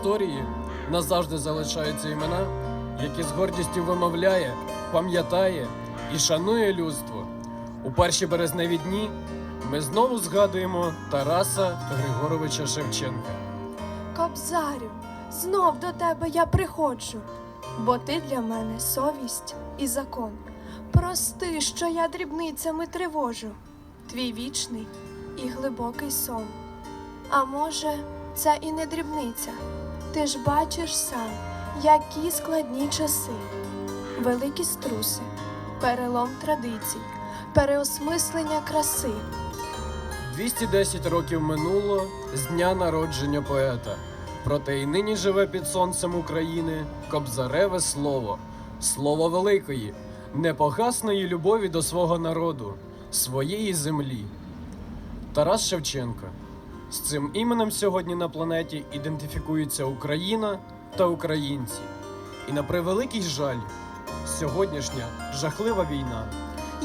Історії назавжди залишаються імена, які з гордістю вимовляє, пам'ятає і шанує людство. У перші березневі дні ми знову згадуємо Тараса Григоровича Шевченка. Кобзарю, знов до тебе я приходжу, бо ти для мене совість і закон. Прости, що я дрібницями тривожу, твій вічний і глибокий сон. А може, це і не дрібниця. Ти ж бачиш сам, які складні часи, великі струси, перелом традицій, переосмислення краси. 210 років минуло з дня народження поета. Проте й нині живе під сонцем України кобзареве слово, слово великої, непогасної любові до свого народу, своєї землі. Тарас Шевченко. З цим іменем сьогодні на планеті ідентифікується Україна та українці. І на превеликий жаль, сьогоднішня жахлива війна.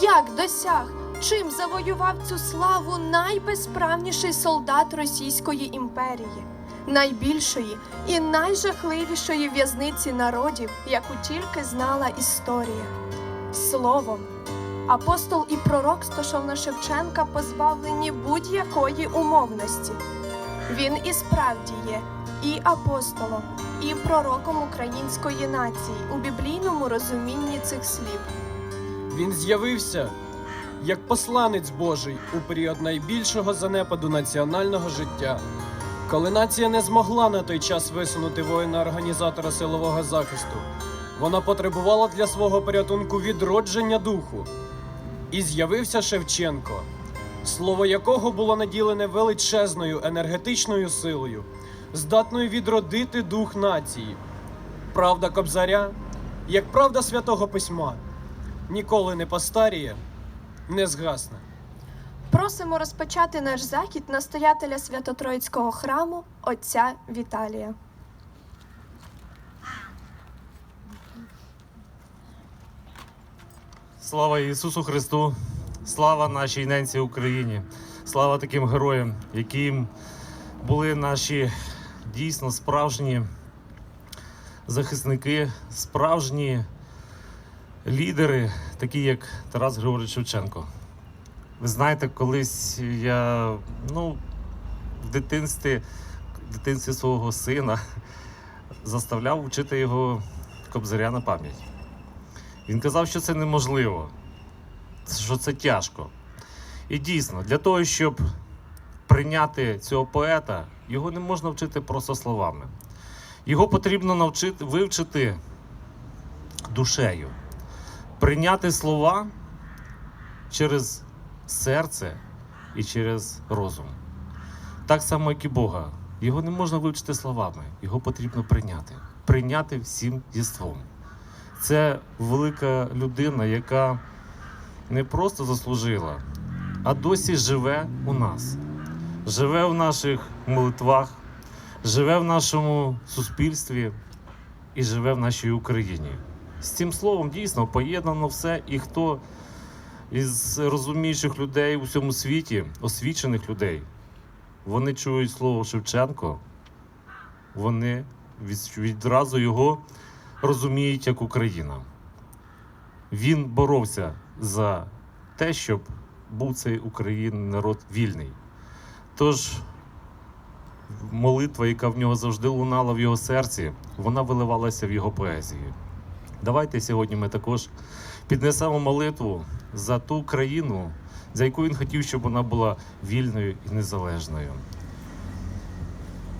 Як досяг, чим завоював цю славу найбезправніший солдат Російської імперії, найбільшої і найжахливішої в'язниці народів, яку тільки знала історія. Словом, апостол і пророк стосовно Шевченка позбавлені будь-якої умовності. Він і справді є і апостолом, і пророком української нації у біблійному розумінні цих слів. Він з'явився як посланець Божий у період найбільшого занепаду національного життя, коли нація не змогла на той час висунути воїна-організатора силового захисту. Вона потребувала для свого порятунку відродження духу. І з'явився Шевченко, слово якого було наділене величезною енергетичною силою, здатною відродити дух нації. Правда Кобзаря, як правда святого письма, ніколи не постаріє, не згасне. Просимо розпочати наш захід настоятеля Свято-Троїцького храму отця Віталія. Слава Ісусу Христу! Слава нашій ненці Україні! Слава таким героям, яким були наші дійсно справжні захисники, справжні лідери, такі як Тарас Григорович Шевченко. Ви знаєте, колись я ну, в дитинстві, в дитинстві свого сина заставляв вчити його кобзаря на пам'ять. Він казав, що це неможливо, що це тяжко. І дійсно, для того, щоб прийняти цього поета, його не можна вчити просто словами. Його потрібно навчити, вивчити душею, прийняти слова через серце і через розум. Так само, як і Бога. Його не можна вивчити словами, його потрібно прийняти. Прийняти всім єством. Це велика людина, яка не просто заслужила, а досі живе у нас, живе в наших молитвах, живе в нашому суспільстві і живе в нашій Україні. З цим словом дійсно поєднано все, і хто із розумніших людей у всьому світі, освічених людей, вони чують слово Шевченко, вони відразу його розуміють як Україна. Він боровся за те, щоб був цей Україн народ вільний. Тож молитва, яка в нього завжди лунала в його серці, вона виливалася в його поезії. Давайте сьогодні ми також піднесемо молитву за ту країну, за яку він хотів, щоб вона була вільною і незалежною.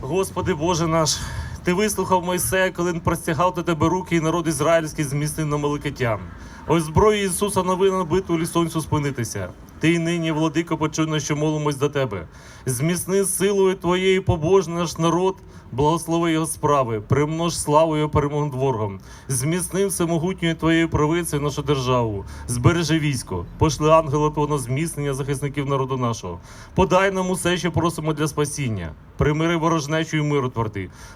Господи Боже наш, Ти вислухав Мойсея, коли він простягав до тебе руки, і народ ізраїльський змістив на Меликотян. Ось зброю Ісуса новина битву лісонцю спинитися. Ти й нині, владико, почуйно, що молимось до тебе. Зміцни силою твоєю побожний наш народ, благослови його справи, примнож славою перемог ворогом. Зміцни всемогутньою твоєю правицею нашу державу. Збережи військо, пошли ангела твого на зміцнення захисників народу нашого. Подай нам усе, що просимо для спасіння. Примири ворожнечу і миру.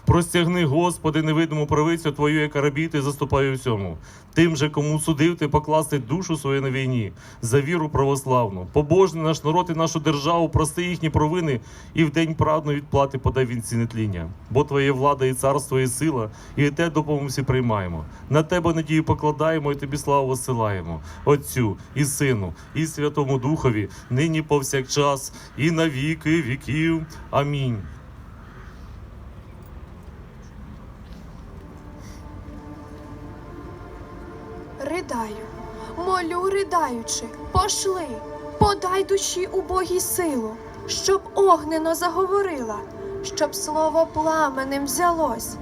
Простягни, Господи, невидиму правицю Твою, яка рабіти заступає всьому. Тим же, кому судив ти покласти душу свою на війні за віру православну. Побожний наш народ і нашу державу, прости їхні провини, і в день праведної відплати подай він ці нетління. Бо твоя влада і царство, і сила, і те допомогу всі приймаємо. На тебе надію покладаємо і тобі славу висилаємо. Отцю і Сину, і Святому Духові, нині повсякчас, і на віки віків. Амінь. Ридаю, молю, ридаючи, пошли, подай душі убогій силу, щоб огнено заговорила, щоб слово пламенем взялось,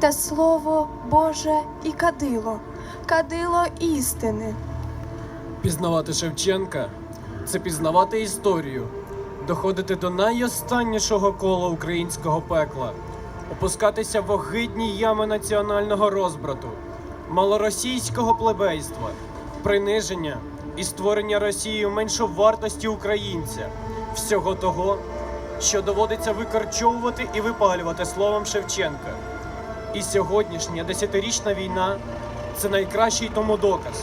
те слово Боже і кадило, кадило істини. Пізнавати Шевченка це пізнавати історію, доходити до найостаннішого кола українського пекла, опускатися в огидні ями національного розбрату, малоросійського плебейства, приниження і створення Росією меншовартості українця, всього того, що доводиться викорчовувати і випалювати словом Шевченка. І сьогоднішня десятирічна війна це найкращий тому доказ,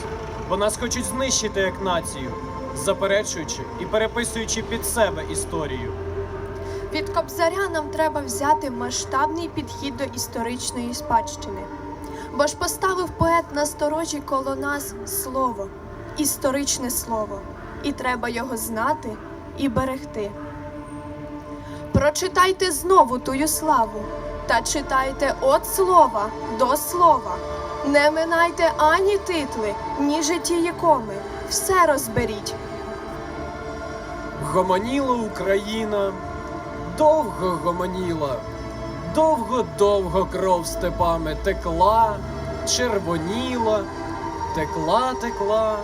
бо нас хочуть знищити як націю, заперечуючи і переписуючи під себе історію. Від Кобзаря нам треба взяти масштабний підхід до історичної спадщини. Бо ж поставив поет на сторожі коло нас слово, історичне слово, і треба його знати і берегти. Прочитайте знову тую славу та читайте от слова до слова. Не минайте ані титли, ні життєї коми. Все розберіть. Гомоніла Україна, довго гомоніла, довго-довго кров степами текла, червоніла, текла, текла,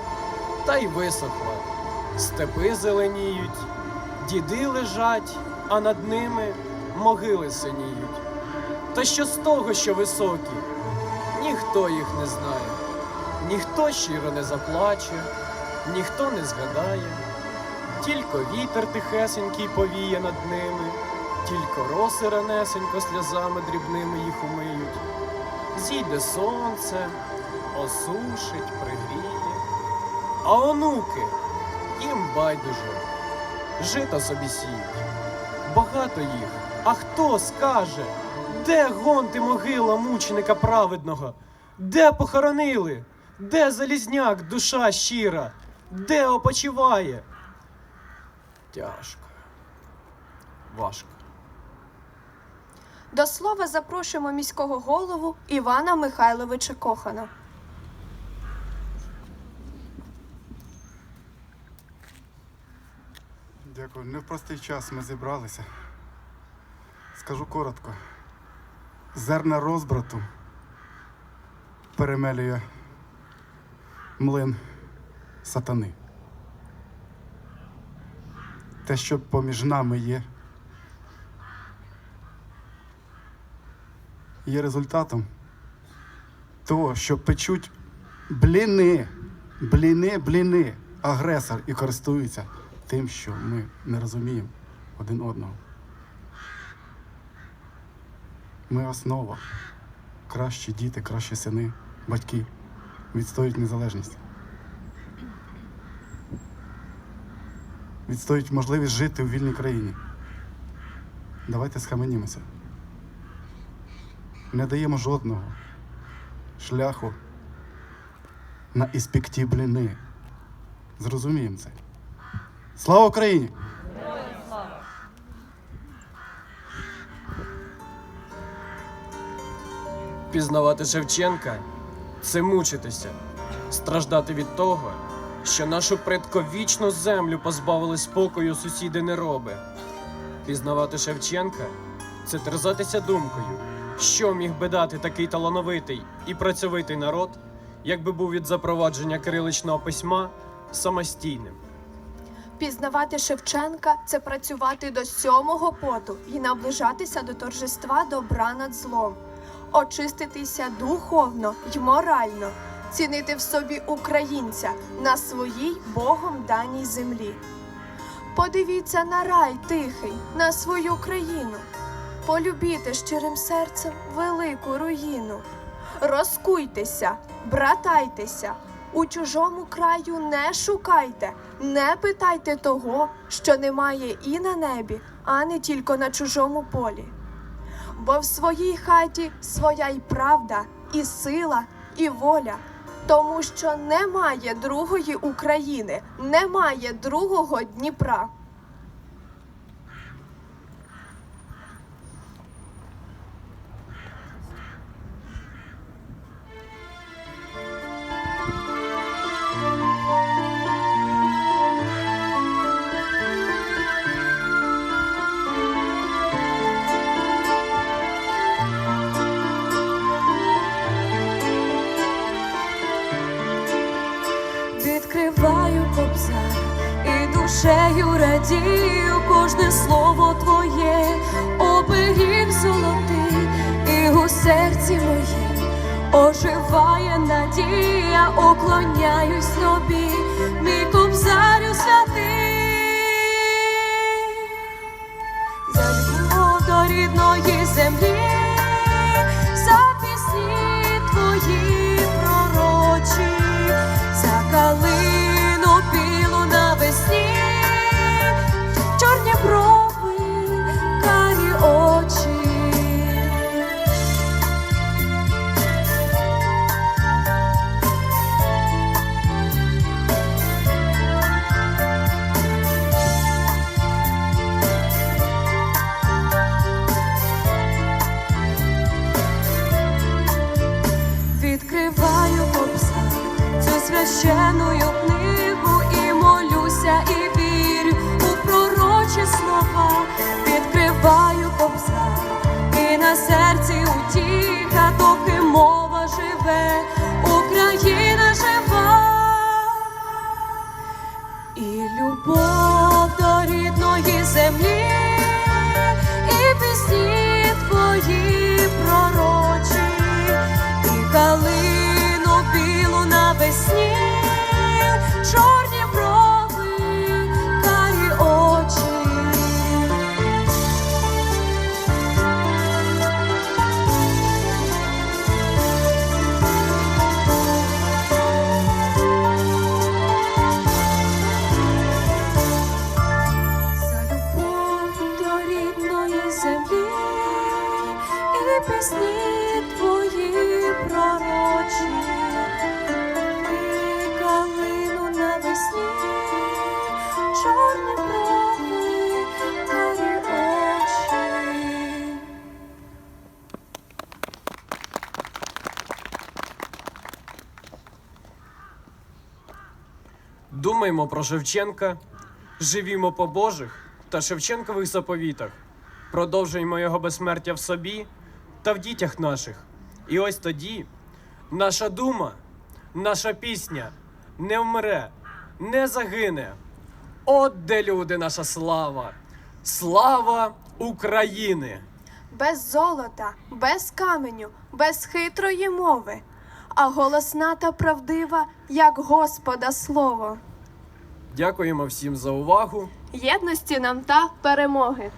та й висохла. Степи зеленіють, діди лежать, а над ними могили синіють. Та що з того, що високі? Ніхто їх не знає, ніхто щиро не заплаче, ніхто не згадає. Тільки вітер тихесенький повіє над ними, тільки роси ранесенько сльозами дрібними їх умиють. Зійде сонце, осушить, пригріє. А онуки їм байдуже, жито собі сіють. Багато їх. А хто скаже, де гонти могила мученика праведного? Де похоронили? Де залізняк, душа щира? Де опочиває? Тяжко. Важко. До слова запрошуємо міського голову Івана Михайловича Кохана. Дякую. Не в простий час ми зібралися. Скажу коротко. Зерна розбрату перемелює млин сатани. Те, що поміж нами є, є результатом того, що печуть бліни, бліни, бліни, агресор і користуються тим, що ми не розуміємо один одного. Ми основа. Кращі діти, кращі сини, батьки відстоюють незалежність. Відстоюють можливість жити у вільній країні. Давайте схаменімося. Не даємо жодного шляху на іспекті бліни. Зрозуміємо це. Слава Україні! Пізнавати Шевченка це мучитися, страждати від того, що нашу предковічну землю позбавили спокою сусіди нероби. Пізнавати Шевченка це терзатися думкою, що міг би дати такий талановитий і працьовитий народ, якби був від запровадження кириличного письма самостійним. Пізнавати Шевченка це працювати до сьомого поту і наближатися до торжества добра над злом, очиститися духовно й морально, цінити в собі українця на своїй Богом даній землі. Подивіться на рай тихий, на свою країну, полюбіте щирим серцем велику руїну. Розкуйтеся, братайтеся, У чужому краю не шукайте, не питайте того, що немає і на небі, а не тільки на чужому полі. Бо в своїй хаті своя й правда, і сила, і воля. Тому що немає другої України, немає другого Дніпра. Душею радію кожне слово твоє, оберіг золотий, і у серці моїм оживає надія, уклоняюсь тобі, мій кобзарю святий, за любов до рідної землі, мова живе, Україна жива. І любов Думаймо про Шевченка, живімо по Божих та Шевченкових заповітах, продовжуємо його безсмертя в собі та в дітях наших. І ось тоді наша дума, наша пісня не вмре, не загине. От де люди, наша слава! Слава України! без золота, без каменю, без хитрої мови, а голосна та правдива, як Господа слово. Дякуємо всім за увагу. Єдності нам та перемоги.